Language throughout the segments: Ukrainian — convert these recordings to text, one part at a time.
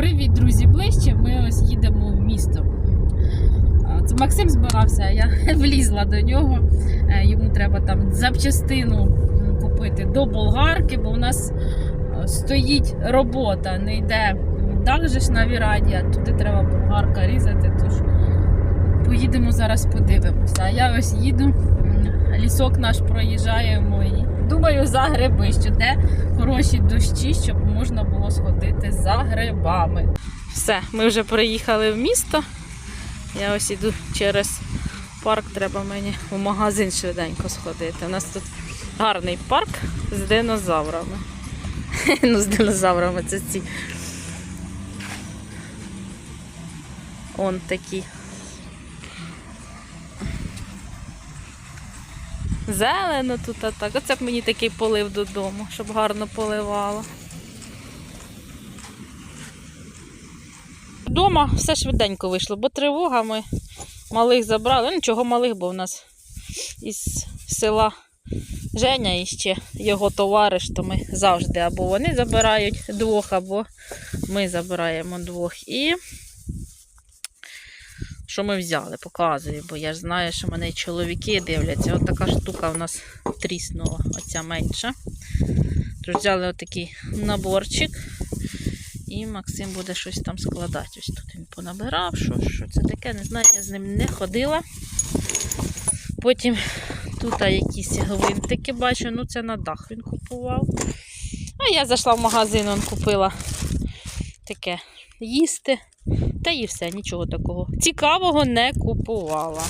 Привіт, друзі, ближче. Ми ось їдемо в місто. Це Максим збирався, а я влізла до нього. Е, Йому треба там запчастину купити до болгарки, бо у нас е, стоїть робота, не йде далі ж на віраді, а туди треба болгарка різати. Тож поїдемо зараз подивимося. А я ось їду, лісок наш проїжджаємо і думаю за гриби, що де хороші дощі, щоб можна було сходити за грибами. Все, ми вже приїхали в місто. Я ось іду через парк, треба мені в магазин швиденько сходити. У нас тут гарний парк з динозаврами. Ну, з динозаврами це ці. Он такі. Зелено тут а так. Оце б мені такий полив додому, щоб гарно поливало. Дома все швиденько вийшло, бо тривога ми малих забрали. Ну, нічого малих, бо в нас із села Женя і ще його товариш, то ми завжди або вони забирають двох, або ми забираємо двох. І що ми взяли, показую, бо я ж знаю, що мене чоловіки дивляться. От така штука в нас тріснула, оця менша. Тож взяли отакий наборчик. І Максим буде щось там складати. Ось тут він понабирав, що, що це таке, не знаю, я з ним не ходила. Потім тут якісь гвинтики бачу, ну це на дах він купував. А я зайшла в магазин, он купила таке їсти. Та і все, нічого такого. Цікавого не купувала.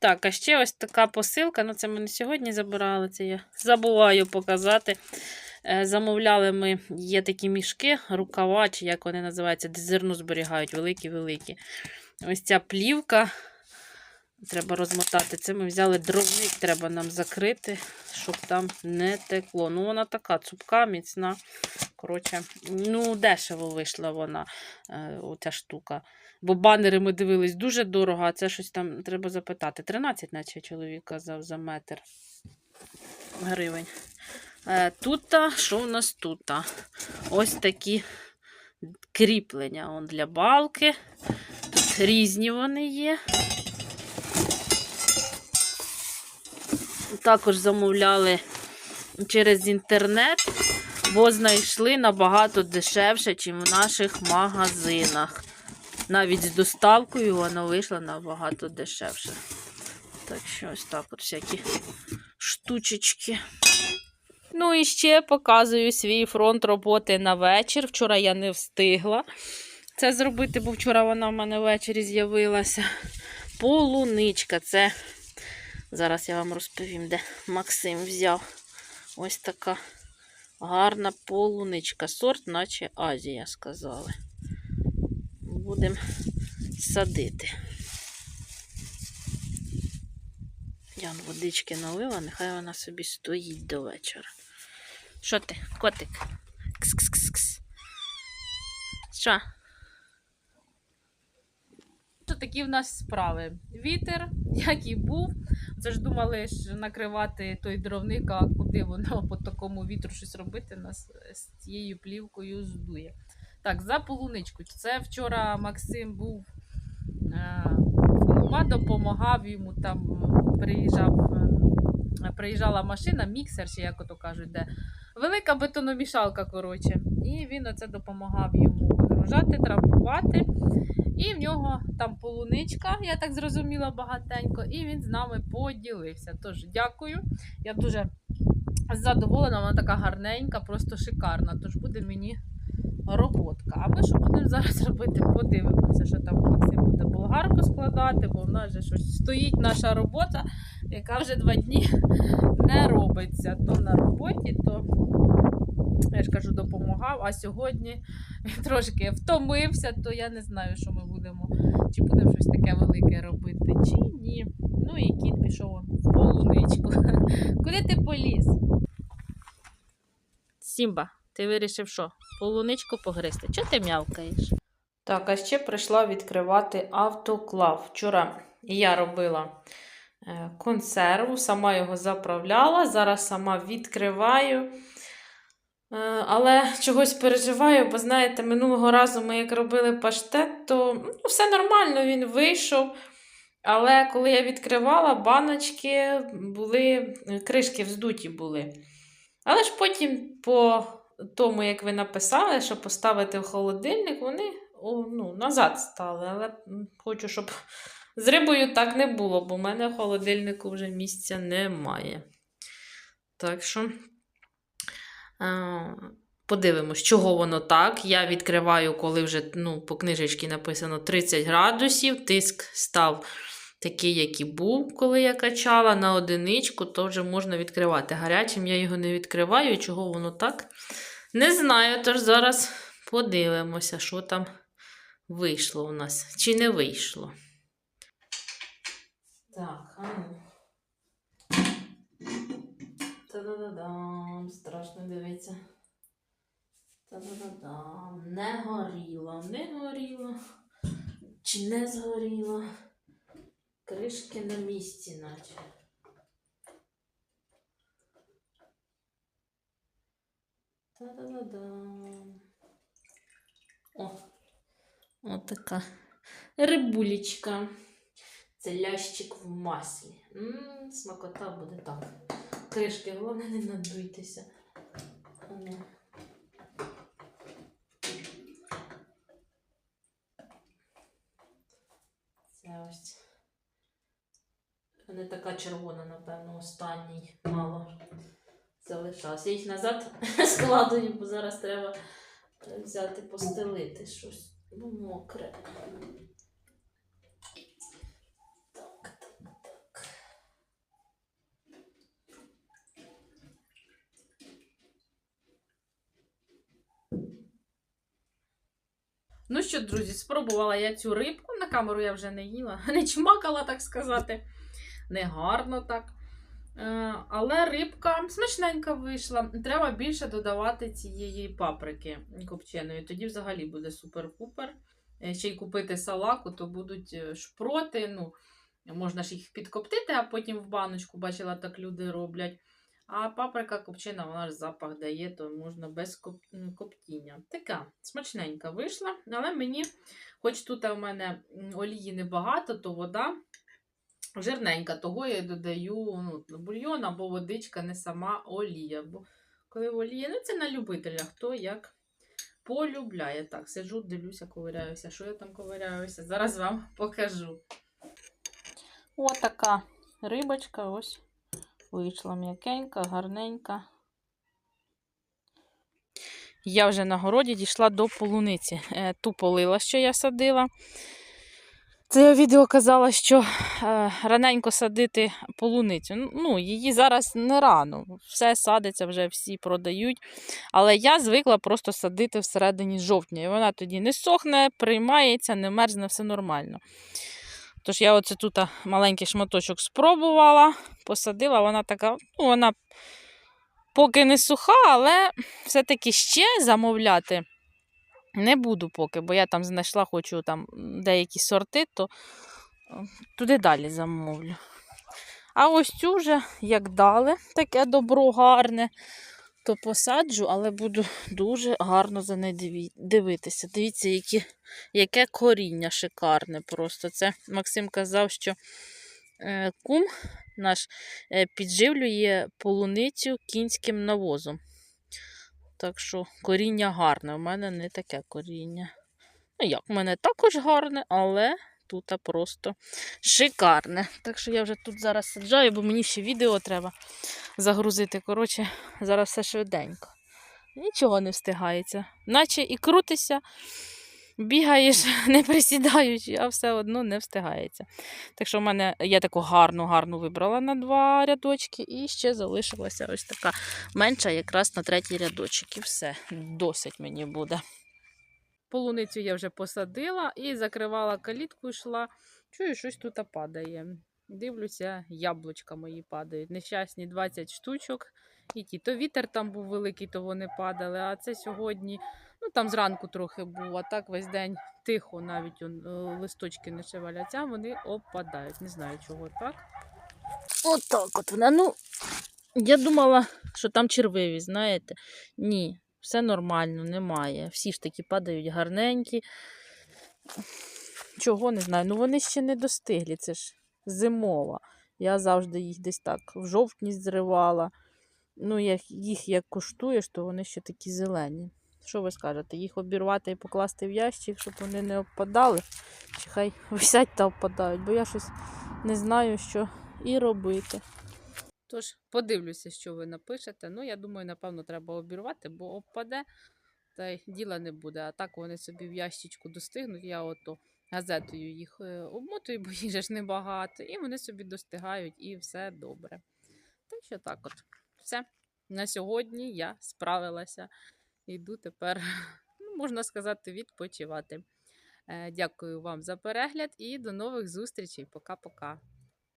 Так, а ще ось така посилка. Ну, це ми не сьогодні забирали, це я забуваю показати. Е, Замовляли ми, є такі мішки, рукава, чи як вони називаються, де зерно зберігають, великі-великі. Ось ця плівка. Треба розмотати. Це ми взяли дровник, треба нам закрити, щоб там не текло. Ну, вона така цупка, міцна. Коротше, ну, дешево вийшла вона, е, оця штука. Бо банери ми дивились дуже дорого, а це щось там треба запитати. 13, наче чоловік казав за метр гривень. Е, Тут, що у нас тут? Ось такі кріплення он для балки. Тут різні вони є. Також замовляли через інтернет, бо знайшли набагато дешевше, ніж в наших магазинах. Навіть з доставкою воно вийшло набагато дешевше. Так що ось так от всякі штучечки. Ну і ще показую свій фронт роботи на вечір. Вчора я не встигла це зробити, бо вчора вона в мене ввечері з'явилася. Полуничка. Це зараз я вам розповім, де Максим взяв. Ось така гарна полуничка. Сорт, наче Азія, сказали. Будемо садити. Я водички налила, нехай вона собі стоїть до вечора. Що ти, котик? Кс-кс-кс-кс. Що? Такі в нас справи? Вітер, як і був. Це ж думали ж накривати той дровник, а куди воно по такому вітру щось робити, нас з цією плівкою здує. Так, за полуничку. Це вчора Максим був е, Кума допомагав йому там приїжджав, е, приїжджала машина, міксер, чи як ото кажуть, де велика бетономішалка, коротше. І він оце допомагав йому вигружати, трамбувати. І в нього там полуничка, я так зрозуміла, багатенько, і він з нами поділився. Тож дякую. Я дуже задоволена, вона така гарненька, просто шикарна. Тож буде мені роботка. А ми що будемо зараз робити? Подивимося, що там Максим буде болгарку складати, бо в нас же щось стоїть наша робота, яка вже два дні не робиться. То на роботі, то я ж кажу, допомагав. А сьогодні він трошки втомився, то я не знаю, що ми чи будемо щось таке велике робити, чи ні. Ну і кіт пішов в полуничку. Куди ти поліз? Сімба, ти вирішив що? Полуничку погризти. Чого ти м'явкаєш? Так, а ще прийшла відкривати автоклав. Вчора я робила е, консерву, сама його заправляла. Зараз сама відкриваю. Е, Але чогось переживаю, бо знаєте, минулого разу ми як робили паштет, то ну, все нормально, він вийшов. Але коли я відкривала, баночки були, кришки вздуті були. Але ж потім, по тому, як ви написали, що поставити в холодильник, вони ну, назад стали. Але хочу, щоб з рибою так не було, бо в мене в холодильнику вже місця немає. Так що. А, Подивимось, чого воно так. Я відкриваю, коли вже ну, по книжечці написано 30 градусів. Тиск став такий, як і був, коли я качала на одиничку, то вже можна відкривати. Гарячим я його не відкриваю. Чого воно так? Не знаю, тож зараз подивимося, що там вийшло у нас. Чи не вийшло. Так, а ну. Та-да-да-дам, страшно дивиться. Та-да-да-дам. Не горіло, не горіло. Чи не згоріло? Кришки на місці, наче. Та-да-да-дам. О, отака рибулечка. Це лящик в маслі. Ммм, смакота буде так. Кришки, головне, не надуйтеся. Це ось. Не така червона, напевно, останній мало залишався. Я їх назад складую, бо зараз треба е, взяти, постелити щось бо мокре. Ну що, друзі, спробувала я цю рибку. На камеру я вже не їла, не чмакала, так сказати. Не гарно так. Е, Але рибка смачненька вийшла. Треба більше додавати цієї паприки копченої. Тоді взагалі буде супер-пупер. Е, Ще й купити салаку, то будуть е, шпроти. Ну, можна ж їх підкоптити, а потім в баночку, бачила, так люди роблять. А паприка копчена, вона ж запах дає, то можна без коп- коптіння. Така смачненька вийшла, але мені, хоч тут у мене олії небагато, то вода жирненька, того я додаю ну, бульйон або водичка, не сама олія. Бо коли олія, ну це на любителя, хто як полюбляє. Так, сиджу, дивлюся, ковиряюся. Що я там ковиряюся? Зараз вам покажу. Отака рибочка ось вийшла м'якенька, гарненька. Я вже на городі дійшла до полуниці. Е, Ту полила, що я садила. Це я відео казала, що е, раненько садити полуницю. Ну, Ну, її зараз не рано. Все садиться, вже всі продають. Але я звикла просто садити всередині жовтня. І вона тоді не сохне, приймається, не мерзне, все нормально. Тож я оце тут маленький шматочок спробувала, посадила, вона така, ну, вона поки не суха, але все-таки ще замовляти не буду поки, бо я там знайшла, хочу там деякі сорти, то е, туди далі замовлю. А ось цю вже, як дали, таке добро гарне, то посаджу, але буду дуже гарно за диві- дивитися. Дивіться, які, яке коріння шикарне просто. Це Максим казав, що е, кум наш е, підживлює полуницю кінським навозом. Так що коріння гарне. У мене не таке коріння. Ну як, у мене також гарне, але тут просто шикарне. Так що я вже тут зараз саджаю, бо мені ще відео треба загрузити. Коротше, зараз все швиденько. Нічого не встигається. Наче і крутися, бігаєш, не присідаючи, а все одно не встигається. Так що в мене я таку гарну, гарну вибрала на два рядочки, і ще залишилася ось така менша якраз на третій рядочок. І все, досить мені буде. Полуницю я вже посадила і закривала калітку, йшла. Чую, щось тут падає. Дивлюся, яблучка мої падають. Нещасні 20 штучок. І ті. То вітер там був великий, то вони падали. А це сьогодні, ну там зранку трохи був, а так весь день тихо, навіть он, е, листочки не шевеляться, вони опадають. Не знаю, чого так. Отак от вона. Ну, я думала, що там червиві, знаєте. Ні, все нормально, немає. Всі ж таки падають гарненькі. Чого не знаю. Ну вони ще не достиглі, це ж зимова. Я завжди їх десь так в жовтні зривала. Ну, як їх як куштуєш, то вони ще такі зелені. Що ви скажете? Їх обірвати і покласти в ящик, щоб вони не опадали? Чи хай висять та опадають, бо я щось не знаю, що і робити. Тож, подивлюся, що ви напишете. Ну, я думаю, напевно, треба обірвати, бо опаде, та й діла не буде. А так вони собі в ящичку достигнуть. Я ото газетою їх е, обмотую, бо їх же ж небагато. І вони собі достигають, і все добре. Так що так от. Все. На сьогодні я справилася. Йду тепер, ну, можна сказати, відпочивати. Е, Дякую вам за перегляд і до нових зустрічей. Пока-пока.